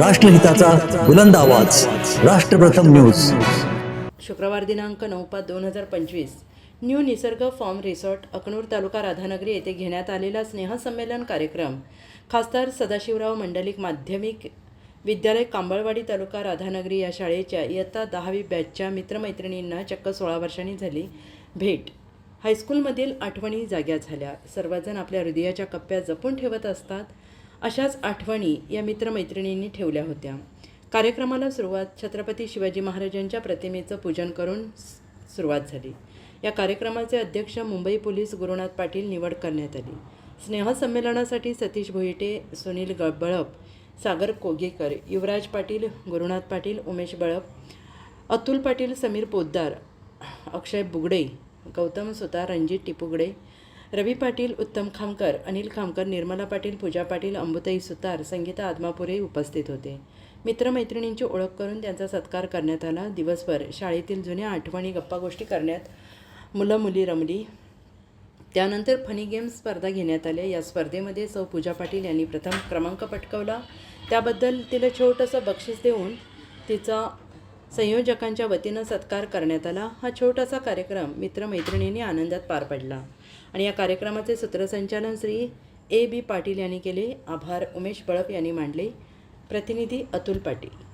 राष्ट्रहिताचा बुलंद आवाज. राष्ट्रप्रथम न्यूज. शुक्रवार दिनांक नऊ पाच दोन हजार पंचवीस new Nisarg farm resort Aknur taluka Radhanagari येथे घेण्यात आलेला स्नेहसंमेलन कार्यक्रम. खासदार सदाशिवराव मंडलिक माध्यमिक विद्यालय कांबळवाडी तालुका राधानगरी या शाळेच्या इयत्ता दहावी बॅचच्या मित्रमैत्रिणींना चक्क सोळा वर्षांनी झाली भेट. हायस्कूलमधील आठवणी जाग्या झाल्या. सर्वजण आपल्या हृदयाच्या कप्प्यात जपून ठेवत असतात. अशाच आठवणी या मित्रमैत्रिणींनी ठेवल्या होत्या. कार्यक्रमाला सुरुवात छत्रपती शिवाजी महाराजांच्या प्रतिमेचं पूजन करून सुरुवात झाली. या कार्यक्रमाचे अध्यक्ष मुंबई पोलीस गुरुनाथ पाटील निवड करण्यात आली. स्नेहसंमेलनासाठी सतीश भोईटे सुनील ग बळप सागर कोगेकर युवराज पाटील गुरुनाथ पाटील उमेश बळप अतुल पाटील समीर पोद्दार अक्षय बुगडे गौतम सुतार रणजित टिपुगडे रवी पाटील उत्तम खामकर अनिल खामकर निर्मला पाटील पूजा पाटील अंबुताई सुतार संगीता आदमापुरे उपस्थित होते. मित्रमैत्रिणींची ओळख करून त्यांचा सत्कार करण्यात आला. दिवसभर शाळेतील जुन्या आठवणी गप्पा गोष्टी करण्यात मुलं मुली रमली. त्यानंतर फनी गेम्स स्पर्धा घेण्यात आल्या. या स्पर्धेमध्ये सौ पूजा पाटील यांनी प्रथम क्रमांक पटकवला. त्याबद्दल तिला छोटंसं बक्षीस देऊन तिचा संयोजकांच्या वतीनं सत्कार करण्यात आला. हा छोटासा कार्यक्रम मित्रमैत्रिणींनी आनंदात पार पडला. आणि या कार्यक्रमाचे सूत्रसंचालन श्री ए बी पाटील यांनी केले. आभार उमेश बळप यांनी मांडले. प्रतिनिधी अतुल पाटील.